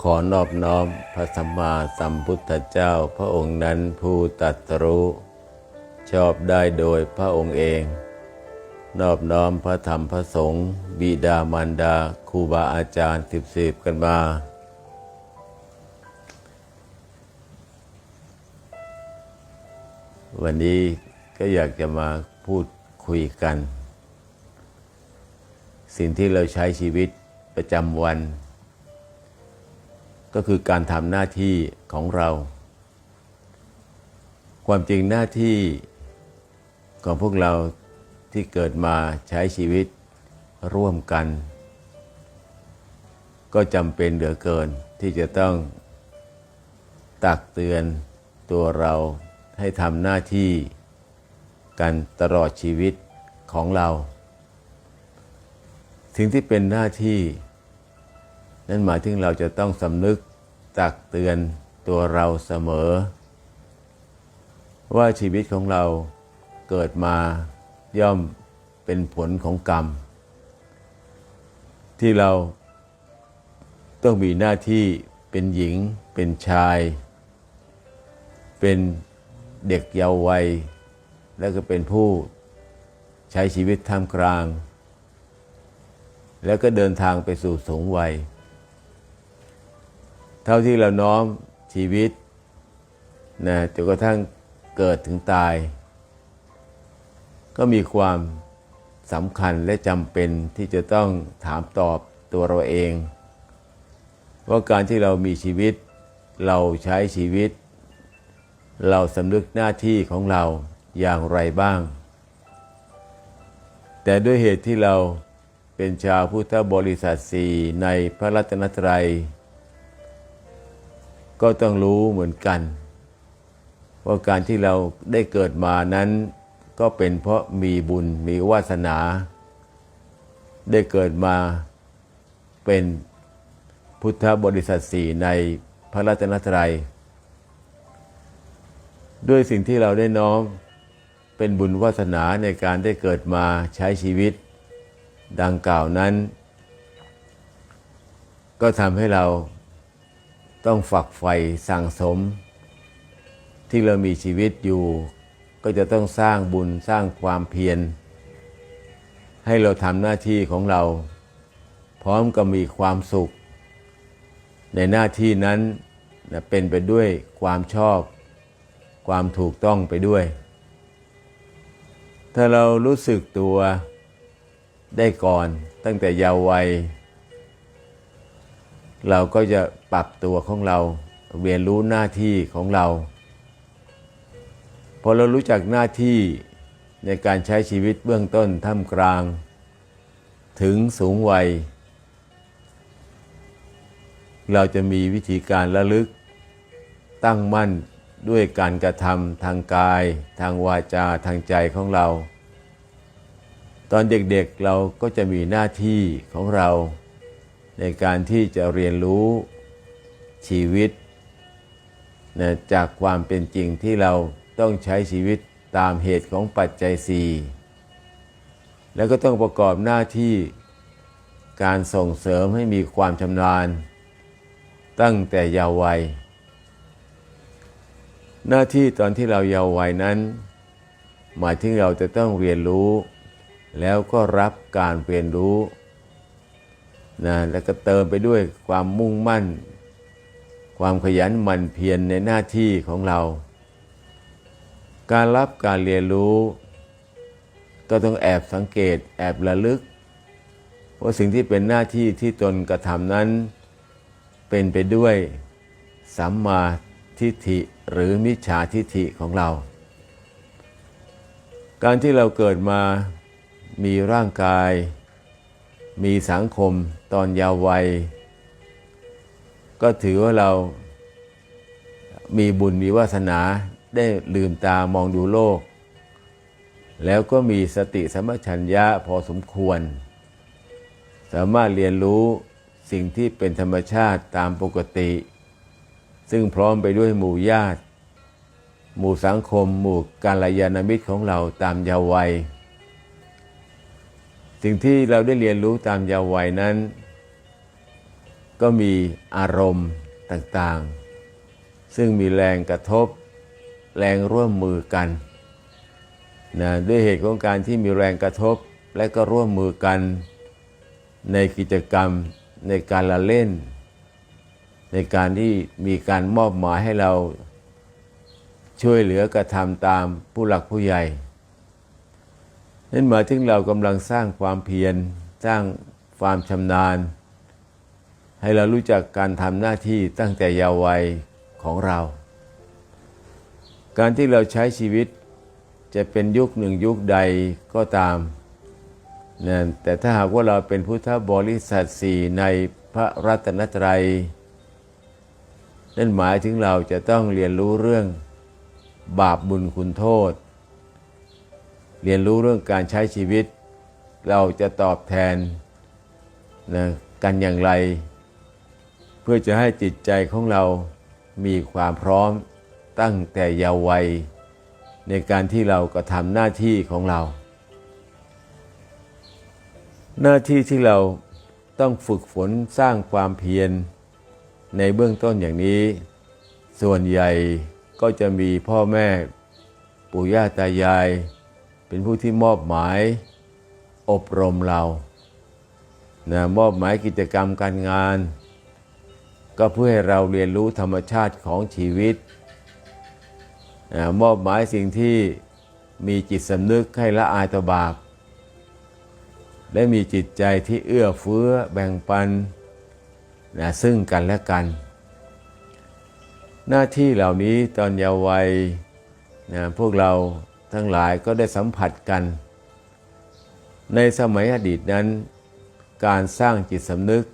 ขอนอบน้อมพระสัมมาสัมพุทธเจ้าพระองค์นั้นผู้ตรัสรู้ ชอบได้โดยพระองค์เอง นอบน้อมพระธรรมพระสงฆ์บิดามารดาครูบาอาจารย์สิบสิบกันมา วันนี้ก็อยากจะมาพูดคุยกัน สิ่งที่เราใช้ชีวิตประจำวัน ก็คือการทำหน้าที่ของเรา ความจริงหน้าที่ของพวกเราที่เกิดมาใช้ชีวิตร่วมกัน ก็จำเป็นเหลือเกินที่จะต้องตักเตือนตัวเราให้ทำหน้าที่กันตลอดชีวิตของเราสิ่งที่เป็นหน้าที่ นั่นหมายถึงเราจะต้องสำนึกตักเตือนตัวเราเสมอ ว่าชีวิตของเราเกิดมาย่อมเป็นผลของกรรม ที่เราต้องมีหน้าที่เป็นหญิง เป็นชาย เป็นเด็กเยาว์วัย แล้วก็เป็นผู้ใช้ชีวิตท่ามกลาง แล้วก็เดินทางไปสู่สูงวัย เท่าที่เราน้อมชีวิตนะจนกระทั่งเกิดถึงตาย ก็มีความสำคัญและจำเป็นที่จะต้องถามตอบตัวเราเอง ว่าการที่เรามีชีวิต เราใช้ชีวิต เราสำนึกหน้าที่ของเราอย่างไรบ้าง แต่ด้วยเหตุที่เราเป็นชาวพุทธบริษัทสี่ในพระรัตนตรัย ก็ต้องรู้เหมือนกัน ว่าการที่เราได้เกิดมานั้น ก็เป็นเพราะมีบุญมีวาสนา ได้เกิดมาเป็นพุทธบริษัทสี่ในพระรัตนตรัย ด้วยสิ่งที่เราได้น้อมเป็นบุญวาสนาในการได้เกิดมาใช้ชีวิต ดังกล่าวนั้น ก็ทำให้เรา ต้องฝักใฝ่สั่งสม ที่เรามีชีวิตอยู่ ก็จะต้องสร้างบุญสร้างความเพียร ให้เราทำหน้าที่ของเรา พร้อมกับมีความสุข ในหน้าที่นั้นเป็นไปด้วยความชอบ ความถูกต้องไปด้วย ถ้าเรารู้สึกตัวได้ก่อนตั้งแต่เยาว์วัย เราก็จะปรับตัวของเราเรียนรู้หน้าที่ของเรา พอเรารู้จักหน้าที่ในการใช้ชีวิตเบื้องต้นท่ามกลาง ถึงสูงวัย เราจะมีวิธีการระลึก ตั้งมั่นด้วยการกระทำทางกาย ทางวาจาทางใจของเรา ตอนเด็กๆเราก็จะมีหน้าที่ของเรา ในการที่จะเรียนรู้ชีวิตนะจากความเป็นจริงที่เราต้องใช้ชีวิตตามเหตุของปัจจัยสี่แล้วก็ต้องประกอบหน้าที่การส่งเสริมให้มีความชำนาญ ตั้งแต่เยาว์วัย หน้าที่ตอนที่เราเยาว์วัยนั้น หมายถึงเราจะต้องเรียนรู้ แล้วก็รับการเรียนรู้ นะแล้วก็เติมไปด้วยความมุ่งมั่น ความขยันหมั่นเพียรในหน้าที่ของเรา การรับการเรียนรู้ ก็ต้องแอบสังเกตแอบระลึกว่าสิ่งที่เป็นหน้าที่ที่ตนกระทำนั้น เป็นไปด้วยสัมมาทิฏฐิหรือมิจฉาทิฏฐิของเรา การที่เราเกิดมามีร่างกาย มีสังคมตอนยาววัย ก็ถือว่าเรามีบุญมีวาสนาได้ลืมตามองดูโลก แล้วก็มีสติสมัชัญญะพอสมควร สามารถเรียนรู้สิ่งที่เป็นธรรมชาติตามปกติ ซึ่งพร้อมไปด้วยหมู่ญาติ หมู่สังคม หมู่การยานมิตรของเราตามยาววัย สิ่งที่เราได้เรียนรู้ตามยาววัยนั้น ก็มีอารมณ์ต่างๆ ซึ่งมีแรงกระทบ แรงร่วมมือกันนะด้วยเหตุของการที่มีแรงกระทบและก็ร่วมมือกัน ในกิจกรรมในการละเล่น ในการที่มีการมอบหมายให้เราช่วยเหลือกระทำตามผู้หลักผู้ใหญ่ นั่นหมายถึงเรากำลังสร้างความเพียรสร้างความชำนาญ ให้เรารู้จักการทำหน้าที่ตั้งแต่เยาว์วัยของเรา การที่เราใช้ชีวิตจะเป็นยุคหนึ่งยุคใดก็ตามนะแต่ถ้าหากว่าเราเป็นพุทธบริษัทสี่ในพระรัตนตรัย นั่นหมายถึงเราจะต้องเรียนรู้เรื่องบาปบุญคุณโทษ เรียนรู้เรื่องการใช้ชีวิต เราจะตอบแทนนะกันอย่างไร เพื่อจะให้จิตใจของเรามีความพร้อมตั้งแต่เยาว์วัย ในการที่เรากระทำหน้าที่ของเรา หน้าที่ที่เราต้องฝึกฝนสร้างความเพียรในเบื้องต้นอย่างนี้ ส่วนใหญ่ก็จะมีพ่อแม่ปู่ย่าตายาย เป็นผู้ที่มอบหมายอบรมเรานะมอบหมายกิจกรรมการงาน ก็เพื่อให้เราเรียนรู้ธรรมชาติของชีวิตนะมอบหมายสิ่งที่มีจิตสำนึกให้ละอายต่อบาปและมีจิตใจที่เอื้อเฟื้อแบ่งปันนะซึ่งกันและกัน หน้าที่เหล่านี้ตอนเยาว์วัยนะพวกเรา ทั้งหลายก็ได้สัมผัสกัน ในสมัยอดีตนั้น การสร้างจิตสำนึก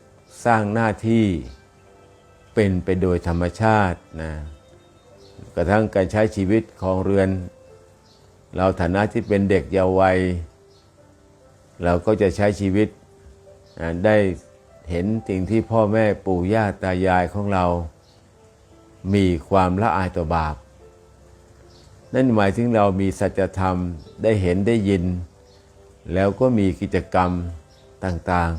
สร้างหน้าที่เป็นไปโดยธรรมชาตินะกระทั่งการใช้ชีวิตของเรือน เราฐานะที่เป็นเด็กเยาว์วัย เราก็จะใช้ชีวิตได้เห็นสิ่งที่พ่อแม่ปู่ย่าตายายของเรา มีความละอายต่อบาป นั่นหมายถึงเรามีสัจธรรมได้เห็นได้ยิน แล้วก็มีกิจกรรมต่าง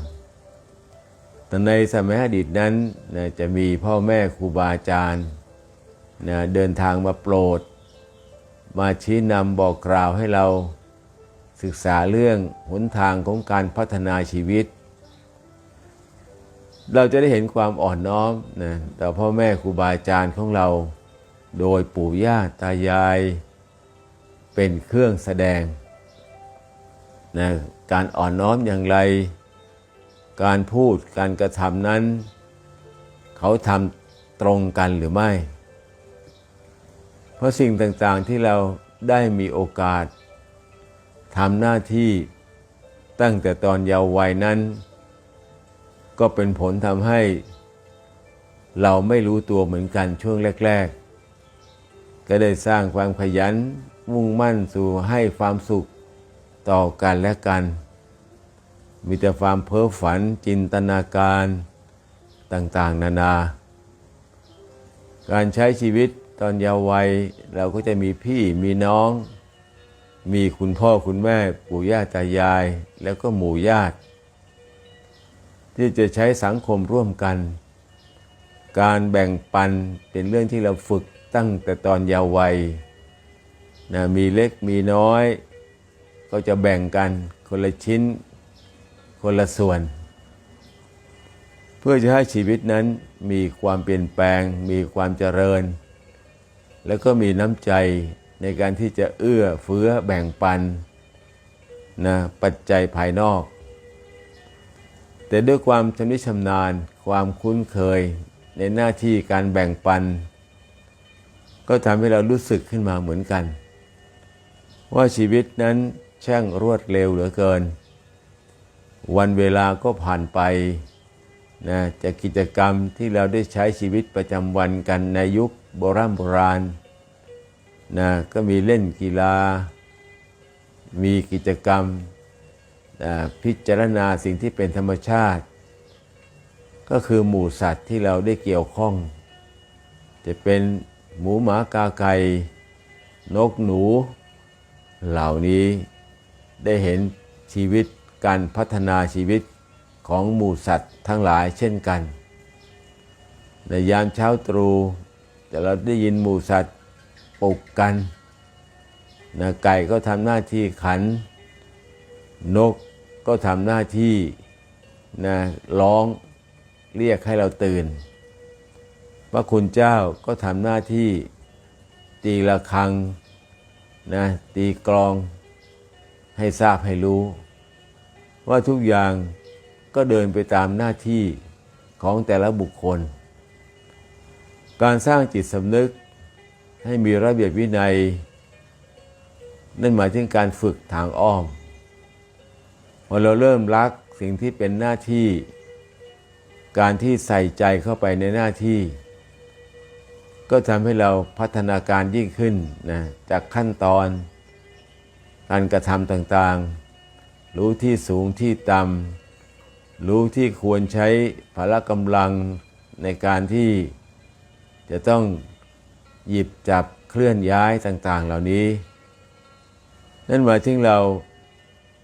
ๆ แต่ในสมัยอดีตนั้นนะจะมีพ่อแม่ครูบาอาจารย์นะเดินทางมาโปรด มาชี้นำบอกกล่าวให้เราศึกษาเรื่องหนทางของการพัฒนาชีวิต เราจะได้เห็นความอ่อนน้อมนะต่อพ่อแม่ครูบาอาจารย์ของเรา โดยปู่ย่าตายาย เป็นเครื่องแสดงนะการอ่อนน้อมอย่างไร การพูดการกระทำนั้น เขาทำตรงกันหรือไม่ เพราะสิ่งต่างๆที่เราได้มีโอกาสทำหน้าที่ตั้งแต่ตอนเยาว์วัยนั้น ก็เป็นผลทำให้เราไม่รู้ตัวเหมือนกันช่วงแรก ๆ ก็ได้สร้างความขยันมุ่งมั่นสู่ให้ความสุขต่อกันและกัน มีแต่ความเพ้อฝันจินตนาการต่างๆ นานา การใช้ชีวิตตอนเยาว์วัยเราก็จะมีพี่มีน้อง มีคุณพ่อคุณแม่ปู่ย่าตายาย แล้วก็หมู่ญาติ ที่จะใช้สังคมร่วมกัน การแบ่งปันเป็นเรื่องที่เราฝึก ตั้งแต่ตอนเยาว์วัยนะมีเล็กมีน้อย ก็จะแบ่งกันคนละชิ้น คนละส่วน เพื่อจะให้ชีวิตนั้นมีความเปลี่ยนแปลง มีความเจริญ แล้วก็มีน้ำใจในการที่จะเอื้อเฟื้อแบ่งปันนะปัจจัยภายนอก แต่ด้วยความชำนิชำนาญความคุ้นเคยในหน้าที่การแบ่งปัน ก็ทำให้เรารู้สึกขึ้นมาเหมือนกัน ว่าชีวิตนั้นช่างรวดเร็วเหลือเกิน วันเวลาก็ผ่านไปนะจากกิจกรรมที่เราได้ใช้ชีวิตประจำวันกันในยุคโบราณโบราณนะก็มีเล่นกีฬา มีกิจกรรมพิจารณาสิ่งที่เป็นธรรมชาติ ก็คือหมู่สัตว์ที่เราได้เกี่ยวข้อง จะเป็น หมูหมากาไก่นกหนู เหล่านี้ได้เห็นชีวิตการพัฒนาชีวิตของหมู่สัตว์ทั้งหลายเช่นกัน ในยามเช้าตรู่แต่เราได้ยินหมูสัตว์ปลุกกันนะไก่ก็ทำหน้าที่ขัน นกก็ทำหน้าที่นะร้องเรียกให้เราตื่น พระคุณเจ้าก็ทำหน้าที่ตีระฆังนะตีกลองให้ทราบให้รู้ ว่าทุกอย่างก็เดินไปตามหน้าที่ของแต่ละบุคคล การสร้างจิตสำนึกให้มีระเบียบวินัย นั่นหมายถึงการฝึกทางอ้อมพอเราเริ่มรักสิ่งที่เป็นหน้าที่ การที่ใส่ใจเข้าไปในหน้าที่ ก็ทำให้เราพัฒนาการยิ่งขึ้นนะจากขั้นตอน การกระทำต่างๆ รู้ที่สูงที่ต่ำรู้ที่ควรใช้พละกำลังในการที่จะต้องหยิบจับเคลื่อนย้ายต่างๆ เหล่านี้ นั่นหมายถึงเรา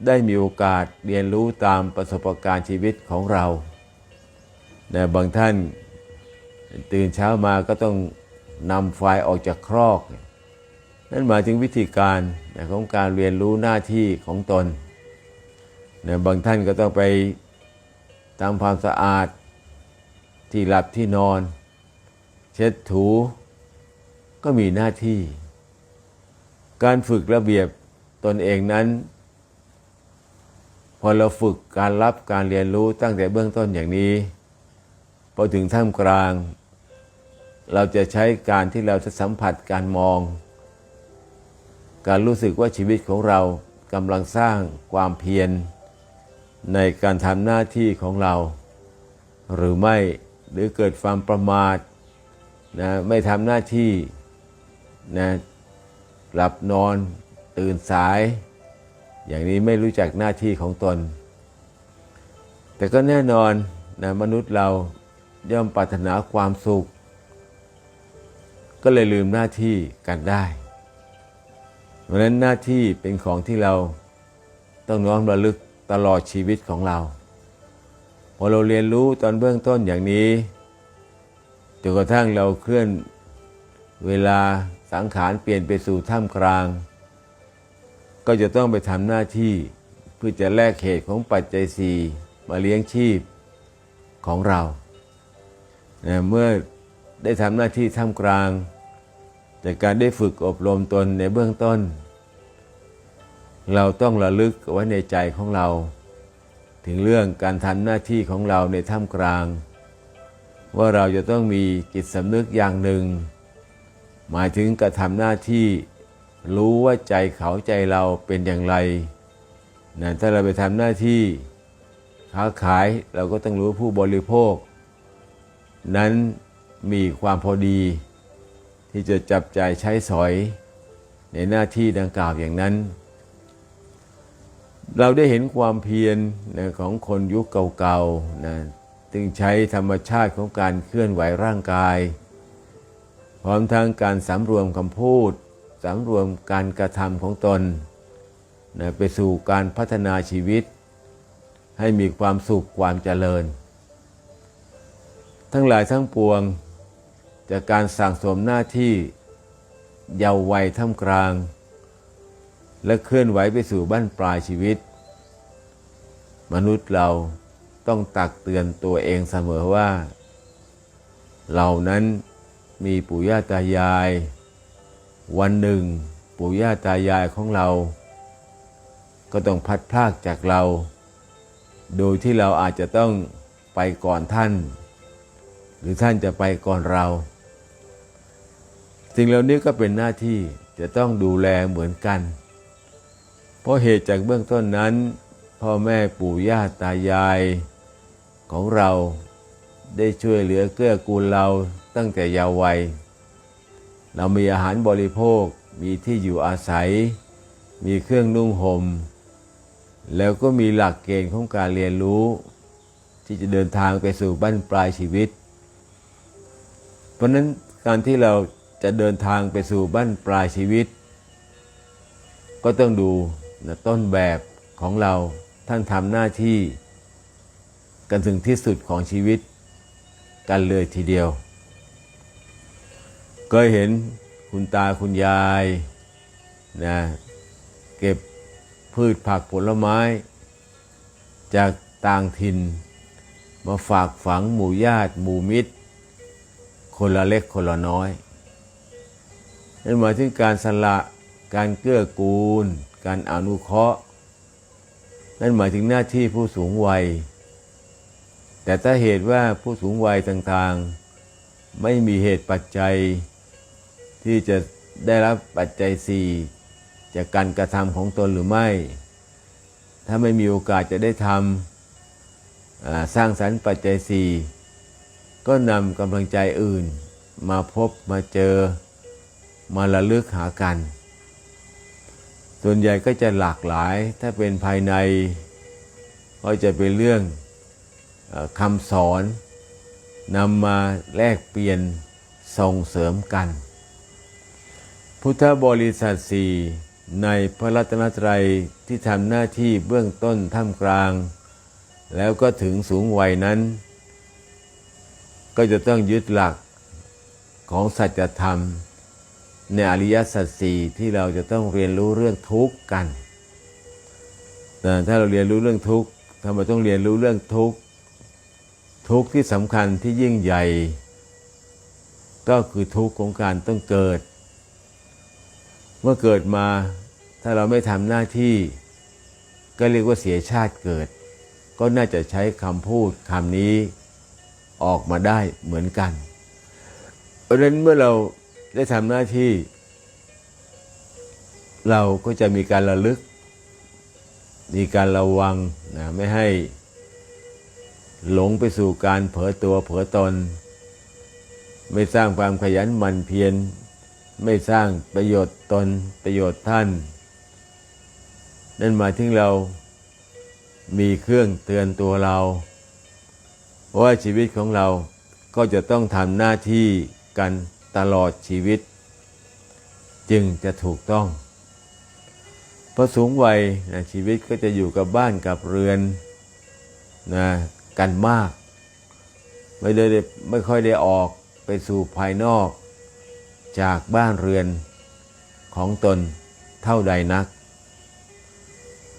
ได้มีโอกาสเรียนรู้ตามประสบการณ์ชีวิตของเรานะบางท่านตื่นเช้ามาก็ต้อง นำไฟออกจากครอกนั่นหมายถึงวิธีการของการเรียนรู้หน้าที่ของตนนะบางท่านก็ต้องไปทำความสะอาดที่หลับที่นอน เช็ดถูก็มีหน้าที่ การฝึกระเบียบตนเองนั้น พอเราฝึกการรับการเรียนรู้ตั้งแต่เบื้องต้นอย่างนี้ พอถึงท่ามกลาง เราจะใช้การที่เราจะสัมผัสการมอง การรู้สึกว่าชีวิตของเรากำลังสร้างความเพียรในการทำหน้าที่ของเรา หรือไม่หรือเกิดความประมาทนะไม่ทำหน้าที่นะหลับนอนตื่นสาย อย่างนี้ไม่รู้จักหน้าที่ของตน แต่ก็แน่นอนนะมนุษย์เราย่อมปรารถนาความสุข ก็เลยลืมหน้าที่กันได้ เพราะนั้นหน้าที่เป็นของที่เราต้องน้อมระลึกตลอดชีวิตของเรา พอเราเรียนรู้ตอนเบื้องต้นอย่างนี้จนกระทั่งเราเคลื่อนเวลาสังขารเปลี่ยนไปสู่ท่ามกลาง ก็จะต้องไปทำหน้าที่เพื่อจะแลกเหตุของปัจจัยสี่มาเลี้ยงชีพของเรา เมื่อได้ทำหน้าที่ท่ามกลาง จากการได้ฝึกอบรมตนในเบื้องต้น เราต้องระลึกไว้ในใจของเรา ถึงเรื่องการทำหน้าที่ของเราในท่ามกลาง ว่าเราจะต้องมีจิตสำนึกอย่างหนึ่ง หมายถึงกระทำหน้าที่รู้ว่าใจเขาใจเราเป็นอย่างไรนะถ้าเราไปทำหน้าที่ค้าขายเราก็ต้องรู้ผู้บริโภค นั้นมีความพอดี ที่จะจับใจายใช้สอยในหน้าที่ดังกล่าวอย่างนั้น เราได้เห็นความเพียรนะของคนยุคเก่าๆนะจึงใช้ธรรมชาติของการเคลื่อนไหวร่างกาย พร้อมทั้งการสำรวมคำพูดสำรวมการกระทำของตนนะไปสู่การพัฒนาชีวิต ให้มีความสุขความเจริญ ทั้งหลายทั้งปวง จากการสั่งสมหน้าที่เยาว์วัยท่ามกลาง และเคลื่อนไหวไปสู่บ้านปลายชีวิต มนุษย์เราต้องตักเตือนตัวเองเสมอว่า เรานั้นมีปู่ย่าตายาย วันหนึ่ง ปู่ย่าตายายของเรา ก็ต้องพัดพลากจากเรา โดยที่เราอาจจะต้องไปก่อนท่าน หรือท่านจะไปก่อนเรา สิ่งเหล่านี้ก็เป็นหน้าที่จะต้องดูแลเหมือนกัน เพราะเหตุจากเบื้องต้นนั้น พ่อแม่ปู่ย่าตายายของเราได้ช่วยเหลือเกื้อกูลเราตั้งแต่เยาว์วัย เรามีอาหารบริโภค มีที่อยู่อาศัย มีเครื่องนุ่งหม่ม แล้วก็มีหลักเกณฑ์ของการเรียนรู้ ที่จะเดินทางไปสู่บ้านปลายชีวิต เพราะนั้นการที่เรา จะเดินทางไปสู่บ้านปลายชีวิต ก็ต้องดูนะต้นแบบของเราท่านทำหน้าที่กันถึงที่สุดของชีวิตกันเลยทีเดียวก็เห็นคุณตาคุณยายนะเก็บพืชผักผลไม้ จากต่างถิ่น มาฝากฝังหมู่ญาติหมู่มิตร คนละเล็กคนละน้อย นั่นหมายถึงการสละการเกื้อกูล การอนุเคราะห์ นั่นหมายถึงหน้าที่ผู้สูงวัย แต่ถ้าเหตุว่าผู้สูงวัยต่างๆ ไม่มีเหตุปัจจัย ที่จะได้รับปัจจัยสี่จากการกระทำของตนหรือไม่ ถ้าไม่มีโอกาสจะได้ทำสร้างสรรค์ปัจจัยสี่ก็นำกำลังใจอื่นมาพบมาเจอ มาระลึกหากัน ส่วนใหญ่ก็จะหลากหลาย ถ้าเป็นภายใน ก็จะเป็นเรื่องอคำสอนนำมาแลกเปลี่ยนส่งเสริมกัน พุทธบริษัทสี่ในพระรัตนตรัยที่ทำหน้าที่เบื้องต้นท่ามกลาง แล้วก็ถึงสูงวัยนั้น ก็จะต้องยึดหลักของสัจธรรม ในอริยสัจสี่ที่เราจะต้องเรียนรู้เรื่องทุกข์กันแต่ถ้าเราเรียนรู้เรื่องทุกข์ทำไมต้องเรียนรู้เรื่องทุกข์ทุกข์ที่สำคัญที่ยิ่งใหญ่ ก็คือทุกข์ของการต้องเกิด เมื่อเกิดมาถ้าเราไม่ทำหน้าที่ ก็เรียกว่าเสียชาติเกิด ก็น่าจะใช้คำพูดคำนี้ออกมาได้เหมือนกัน เพราะฉะนั้นเมื่อเรา ได้ทำหน้าที่ เราก็จะมีการระลึก มีการระวังนะไม่ให้หลงไปสู่การเผลอตัวเผลอตน ไม่สร้างความขยันหมั่นเพียรไม่สร้างประโยชน์ตนประโยชน์ท่าน นั่นหมายถึงเรามีเครื่องเตือนตัวเราเพราะว่าชีวิตของเราก็จะต้องทำหน้าที่กัน ตลอดชีวิต จึงจะถูกต้องพอสูงวัยนะชีวิตก็จะอยู่กับบ้านกับเรือนนะกันมาก ไม่ได้ไม่ค่อยได้ออกไปสู่ภายนอกจากบ้านเรือนของตนเท่าใดนัก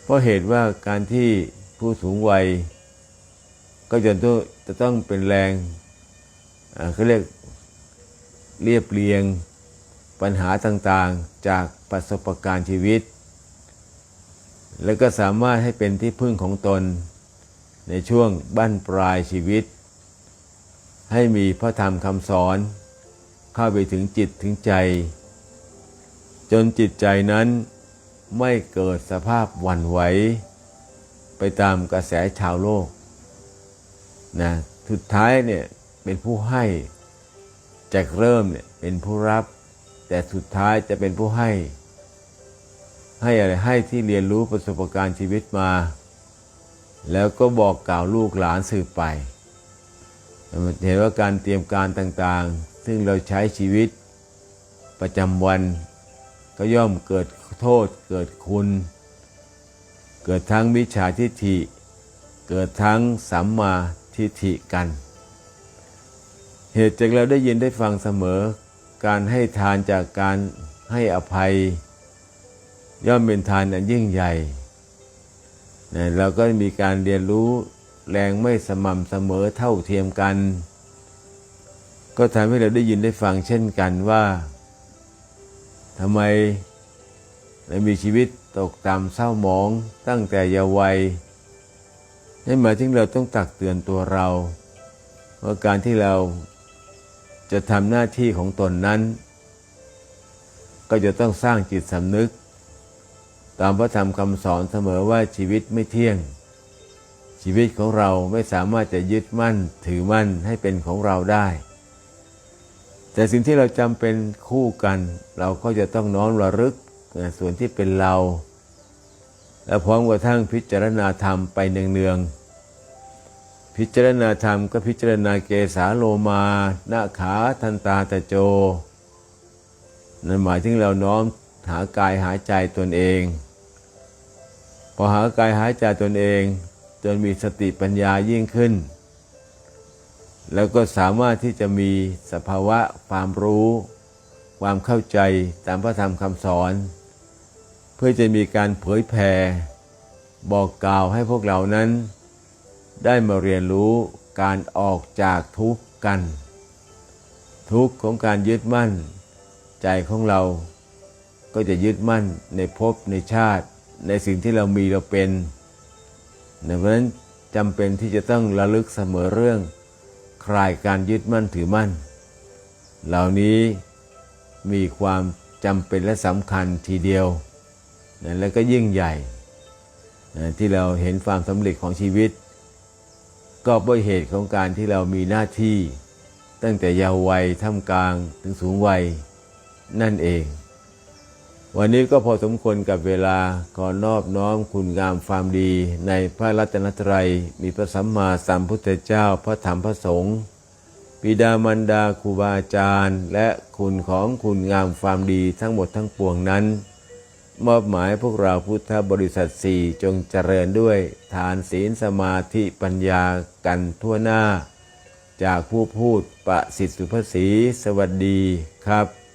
เพราะเหตุว่าการที่ผู้สูงวัย ก็จะต้องจะต้องเป็นแรงเขาเรียก เรียบเรียงปัญหาต่างๆจากประสบการณ์ชีวิต แล้วก็สามารถให้เป็นที่พึ่งของตน ในช่วงบั้นปลายชีวิต ให้มีพระธรรมคำสอน เข้าไปถึงจิตถึงใจ จนจิตใจนั้นไม่เกิดสภาพหวั่นไหว ไปตามกระแสชาวโลกนะสุดท้ายเนี่ยเป็นผู้ให้ จากเริ่มเนี่ยเป็นผู้รับ แต่สุดท้ายจะเป็นผู้ให้ ให้อะไรให้ที่เรียนรู้ประสบการณ์ชีวิตมา แล้วก็บอกกล่าวลูกหลานสืบไปเห็นว่าการเตรียมการต่างๆ ซึ่งเราใช้ชีวิตประจำวันก็ย่อมเกิดโทษ เกิดคุณ เกิดทั้งมิจฉาทิฏฐิ เกิดทั้งสัมมาทิฏฐิกัน เหตุจากเราได้ยินได้ฟังเสมอ การให้ทานจากการให้อภัย ย่อมเป็นทานอันยิ่งใหญ่นะเราก็มีการเรียนรู้แรงไม่สม่ำเสมอเท่าเทียมกัน ก็ทำให้เราได้ยินได้ฟังเช่นกันว่าทำไมเรามีชีวิตตกต่ำเศร้าหมองตั้งแต่เยาว์วัยนั่นหมายถึงเราต้องตักเตือนตัวเราว่าการที่เรา จะทำหน้าที่ของตนนั้น ก็จะต้องสร้างจิตสำนึก ตามพระธรรมคำสอนเสมอว่าชีวิตไม่เที่ยง ชีวิตของเราไม่สามารถจะยึดมั่นถือมั่นให้เป็นของเราได้ แต่สิ่งที่เราจำเป็นคู่กัน เราก็จะต้องน้อมระลึกส่วนที่เป็นเรา และพร้อมกระทั่งพิจารณาธรรมไปเนืองๆ พิจารณาธรรมก็พิจารณาเกสาโลมานาขาทันตาตะโจ นั่นหมายถึงเราน้อมหากายหาใจตนเอง พอหากายหายใจตนเอง จนมีสติปัญญายิ่งขึ้น แล้วก็สามารถที่จะมีสภาวะความรู้ ความเข้าใจตามพระธรรมคำสอน เพื่อจะมีการเผยแผ่บอกกล่าวให้พวกเรานั้น ได้มาเรียนรู้การออกจากทุกข์กัน ทุกข์ของการยึดมั่น ใจของเราก็จะยึดมั่นในภพในชาติ ในสิ่งที่เรามีเราเป็นดังนั้นจำเป็นที่จะต้องระลึกเสมอเรื่อง คลายการยึดมั่นถือมั่น เหล่านี้มีความจำเป็นและสำคัญทีเดียวและก็ยิ่งใหญ่ ที่เราเห็นความสำเร็จของชีวิต ก็เพราะเหตุของการที่เรามีหน้าที่ ตั้งแต่เยาว์วัยท่ามกลางถึงสูงวัยนั่นเอง วันนี้ก็พอสมควรกับเวลาขอนอบน้อมคุณงามความดีในพระรัตนตรัย มีพระสัมมาสัมพุทธเจ้าพระธรรมพระสงฆ์บิดามารดาครูบาอาจารย์ และคุณของคุณงามความดีทั้งหมดทั้งปวงนั้น มอบหมายพวกเราพุทธบริษัทสี่จงเจริญด้วยทานศีลสมาธิปัญญากันทั่วหน้า จากผู้พูดประสิทธิสุภาษีสวัสดีครับ